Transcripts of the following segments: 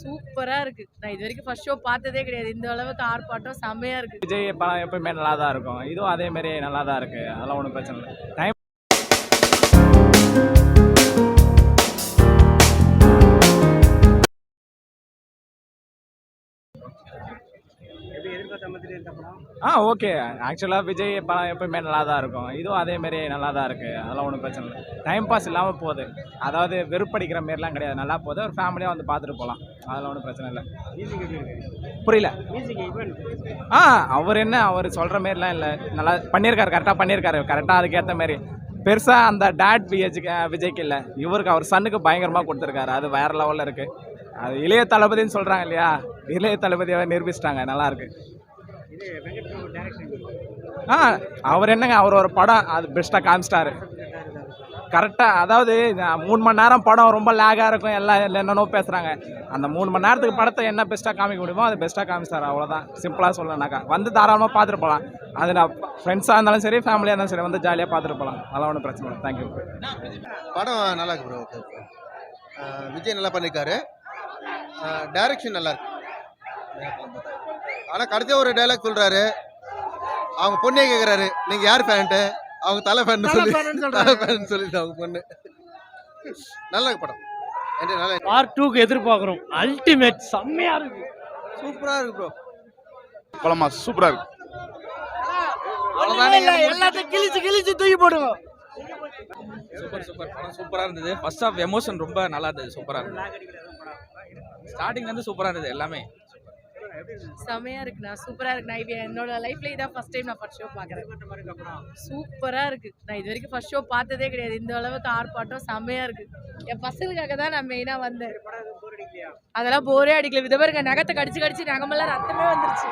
சூப்பராக இருக்கு. நான் இது வரைக்கும் ஃபர்ஸ்ட் ஷோ பார்த்ததே கிடையாது. இந்த அளவுக்கு ஆர்ப்பாட்டம் செம்மையாக இருக்கு. விஜய் படம் எப்பவுமே நல்லா தான் இருக்கும். இதுவும் அதே மாதிரி நல்லா தான் இருக்கு. அதெல்லாம் ஒன்றும் பிரச்சனை இல்லை. டைம் ஆ ஓகே. ஆக்சுவலாக விஜய் படம் எப்பவுமே நல்லா தான் இருக்கும். இதுவும் அதே மாதிரி நல்லா தான் இருக்கு. அதெல்லாம் ஒன்றும் பிரச்சனை இல்லை. டைம் பாஸ் இல்லாமல் போகுது. அதாவது வெறுப்படிக்கிற மாரிலாம் கிடையாது. நல்லா போகுது. ஒரு ஃபேமிலியாக வந்து பார்த்துட்டு போகலாம். அதெல்லாம் ஒன்றும் பிரச்சனை இல்லை. புரியல. ஆ அவர் என்ன அவர் சொல்கிற மாரிலாம் இல்லை. நல்லா பண்ணியிருக்காரு. கரெக்டாக பண்ணியிருக்காரு. கரெக்டாக அதுக்கேற்ற மாதிரி பெருசாக அந்த டேட் விஜய்க்கு விஜய்க்கு இல்லை. இவருக்கு அவர் சன்னுக்கு பயங்கரமாக கொடுத்துருக்காரு. அது வேற லெவலில் இருக்குது அது இளைய தளபதின்னு சொல்கிறாங்க இல்லையா? இளைய தளபதியாக நிரூபிச்சிட்டாங்க. நல்லாயிருக்கு ஆ அவர் என்னங்க அவர் ஒரு படம் அது பெஸ்ட்டாக காமிச்சிட்டாரு. கரெக்டாக அதாவது மூணு மணி நேரம் படம் ரொம்ப லேகாக இருக்கும் எல்லாம் என்னென்னோ பேசுகிறாங்க அந்த மூணு மணி நேரத்துக்கு படத்தை என்ன பெஸ்ட்டாக காமிக்க முடியுமோ அது பெஸ்ட்டாக காமிச்சார் அவ்வளோதான் சிம்பிளாக சொல்லணும்னாக்கா. வந்து தாராளமாக பார்த்துட்டு போகலாம் அது நான் ஃப்ரெண்ட்ஸாக இருந்தாலும் சரி ஃபேமிலியாக இருந்தாலும் சரி வந்து ஜாலியாக பார்த்துட்டு போகலாம் அதெல்லாம் ஒன்றும் பிரச்சனை இல்லை. தேங்க்யூ படம் நல்லா இருக்கு ப்ரோ விஜய் நல்லா பண்ணியிருக்காரு டைரக்ஷன் நல்லா இருக்கு. ஆனால் கடைசியாக ஒரு டைலாக் சொல்கிறாரு அவங்க பொண்ணே கேட்குறாரு நீங்கள் யார் ஃபேன்ட்டு அவங்க தலை ஃபேன் சொல்லி தலை ஃபேன் சொல்லிட்டு அவங்க பொண்ணு. நல்லா படம். நல்லா பார்ட் டூக்கு எதிர்பார்க்குறோம். அல்டிமேட் செம்மையா இருக்கு. சூப்பராக இருக்கு ப்ரோ படமா சூப்பரா இருக்கு. எல்லாத்தையும் கிழிச்சு கிழிச்சு தூக்கி போடுங்க. சூப்பர் சூப்பர் படம் சூப்பராக இருந்தது. ஃபர்ஸ்ட் ஆஃப் எமோஷன் ரொம்ப நல்லா இருந்தது. சூப்பராக இருந்தது. ஸ்டார்டிங்ல இருந்து சூப்பராக இருந்தது எல்லாமே. செம்மையா இருக்கு நான் சூப்பரா இருக்கு. நான் இது என்னோட லைஃப்ல இதான் ஃபர்ஸ்ட் டைம் நான் ஃபர்ஸ்ட் ஷோ பாக்குறேன் சூப்பரா இருக்கு. நான் இது வரைக்கும் ஃபர்ஸ்ட் ஷோ பார்த்ததே கிடையாது. இந்த அளவுக்கு ஆர்ப்பாட்டம் செம்மையா இருக்கு. என் பசங்களுக்காக தான் நான் மெயினா வந்தேன். அதெல்லாம் போரே அடிக்கல. வித பாருங்க நகத்தை கடிச்சு கடிச்சு நகமெல்லாம் ரத்தமே வந்துருச்சு.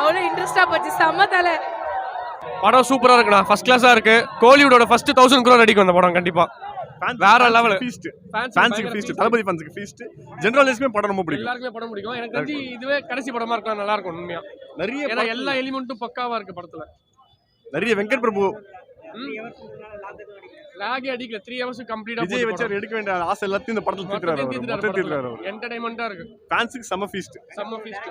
அவ்வளோ இன்ட்ரெஸ்டா போச்சு. செம்ம தலை. படம் சூப்பரா இருக்குண்ணா ஃபர்ஸ்ட் கிளாஸா இருக்கு. கோலிவுடோட ஃபர்ஸ்ட் தௌசண்ட் குரோர் அடிக்கும் அந்த படம் கண்டிப்பா. வேற level. ஃபீஸ்ட் ஃபேன்ஸுக்கு ஃபீஸ்ட் தளபதி ஃபேன்ஸுக்கு ஃபீஸ்ட் ஜெனரலிஸ்மே படம் ரொம்ப பிடிக்கும். எல்லாருக்குமே படம் பிடிக்கும். எனக்கு தெரிஞ்சு இதுவே கடைசி படமா இருக்கலாம் நல்லா இருக்கும் உண்மையா. நிறைய ஏன்னா எல்லா எலிமெண்ட்டும் பக்காவா இருக்கு படத்துல. நிறைய வெங்கட் பிரபு லாகே அடிக்கல. த்ரீ ஹவர்ஸ் கம்ப்ளீட்டா விஜய் வச்சு எடுக்க வேண்டிய ஆசை எல்லாத்தையும் இந்த படத்துல தீர்த்துறாரு அவர். மொத்தம் என்டர்டைன்மெண்டா இருக்கு. ஃபேன்ஸுக்கு செம ஃபீஸ்ட் செம்ம ஃபீஸ்ட்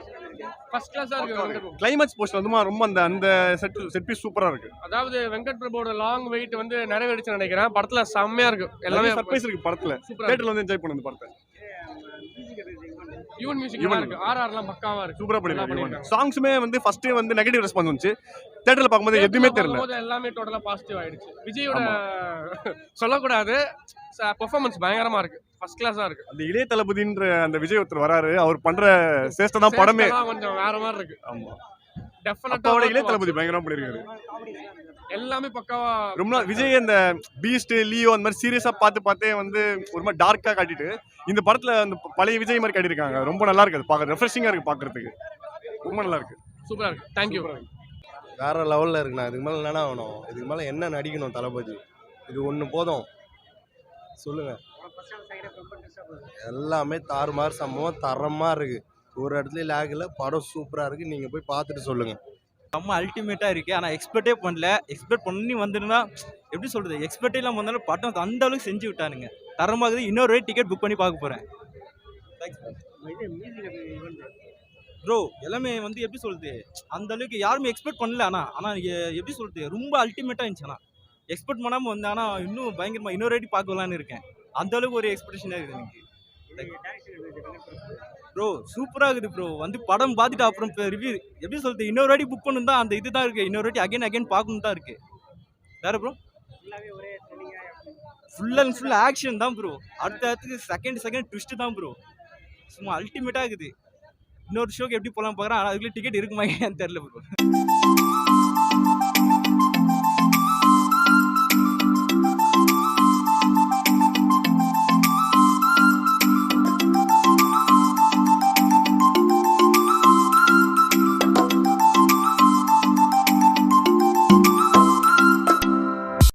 ஃபர்ஸ்ட் கிளாஸா இருக்கு. கிளைமேக்ஸ் போஸ்ட் வந்து ரொம்ப அந்த அந்த செட் செட் பீஸ் சூப்பரா இருக்கு. அதாவது வெங்கட் பிரபுவோட லாங் வெயிட் வந்து நிறைவேறிச்சு நினைக்கிறேன். படத்துல செம்மையா இருக்கு. எல்லாமே சர்ப்ரைஸ் இருக்கு படத்துல. தியேட்டர்ல வந்து என்ஜாய் பண்ணுங்க இந்த படத்தை. யூன் மியூசிக் யுவன் நல்லா இருக்கு. ஆர்ஆர்லாம் பக்காவா இருக்கு. சூப்பரா பண்ணிருக்காங்க. சாங்ஸுமே வந்து ஃபர்ஸ்ட் வந்து நெகட்டிவ் ரெஸ்பான்ஸ் வந்துச்சு. தியேட்டர்ல பார்க்கும்போது எதுவுமே தெரியல. எல்லாமே டோட்டலா பாசிட்டிவ் ஆயிடுச்சு. விஜயோட சொல்லக்கூடாது. பெர்ஃபார்மன்ஸ் பயங்கரமா இருக்கு. ஃபர்ஸ்ட் கிளாஸா இருக்கு. அந்த இளைய தளபதின்ற அந்த விஜய் ஒருத்தர் வராரு. அவர் பண்ற சேஷ்டை தான் படமே. கொஞ்சம் வேற மாதிரி இருக்கு. ஆமா. டெஃபினட்டா தளபதி பயங்கரமா பண்ணிருக்காரு எல்லாமே பக்காவா ரொம்ப நாள் விஜய் அந்த பீஸ்ட் லியோ அந்த மாதிரி சீரியஸா பார்த்து பார்த்தே வந்து ஒரு மாதிரி டார்க்கா காட்டிட்டு இந்த படத்துல அந்த பழைய விஜய் மாதிரி காட்டியிருக்காங்க. ரொம்ப நல்லா இருக்கு. அது பார்க்க ரெஃப்ரெஷிங்கா இருக்கு பார்க்கறதுக்கு. ரொம்ப நல்லா இருக்கு. சூப்பரா இருக்கு. தேங்க்யூ வேற லெவலில் இருக்குண்ணா. இதுக்கு மேலே என்ன வேணும்? இதுக்கு மேலே என்ன நடிக்கணும் தளபதி? இது ஒன்று போதும். சொல்லுங்க. எல்லாமே தாறுமாறு சம்பவம் தரமாக இருக்கு. ஒரு இடத்துல லேக் இல்லை. படம் சூப்பராக இருக்கு. நீங்கள் போய் பார்த்துட்டு சொல்லுங்க. ரொம்ப அல்டிமேட்டாக இருக்குது ஆனால் எக்ஸ்பெக்டே பண்ணல. எக்ஸ்பெக்ட் பண்ணி வந்திருந்தா எப்படி சொல்கிறது எக்ஸ்பெக்டே இல்லாமல் வந்தாலும் படம் அந்த அளவுக்கு செஞ்சு விட்டானுங்க. தரமாக இன்னொரு ரேட் டிக்கெட் புக் பண்ணி பார்க்க போகிறேன் ப்ரோ எல்லாமே வந்து எப்படி சொல்கிறது அந்த அளவுக்கு யாருமே எக்ஸ்பெக்ட் பண்ணல ஆனால் ஆனால் எப்படி சொல்கிறது ரொம்ப அல்டிமேட்டாக இருந்துச்சு ஆனால் எக்ஸ்பெக்ட் பண்ணாமல் வந்து ஆனால் இன்னும் பயங்கரமாக இன்னொரு ரேட்டி பார்க்கலான்னு இருக்கேன். அந்த அளவுக்கு ஒரு எக்ஸ்பெக்டேஷனாக இருக்குது எனக்கு. ப்ரோ சூப்பராக இருக்குது ப்ரோ வந்து படம் பார்த்துட்டு அப்புறம் ரிவ்யூ எப்படி சொல்றது இன்னொரு வாட்டி புக் பண்ணணும் தான் அந்த இது தான் இருக்குது இன்னொரு வாட்டி அகைன் அகைன் பார்க்கணும் தான் இருக்குது வேறு bro full and full action தான் ப்ரோ அடுத்த இடத்துக்கு செகண்ட் செகண்ட் ட்விஸ்ட் தான் ப்ரோ சும்மா அல்டிமேட்டாக இருக்குது. இன்னொரு ஷோக்கு எப்படி போகலாம் பார்க்குறேன். ஆனால் அதுக்குள்ளே டிக்கெட் இருக்குமா ஏன்னு தெரில ப்ரோ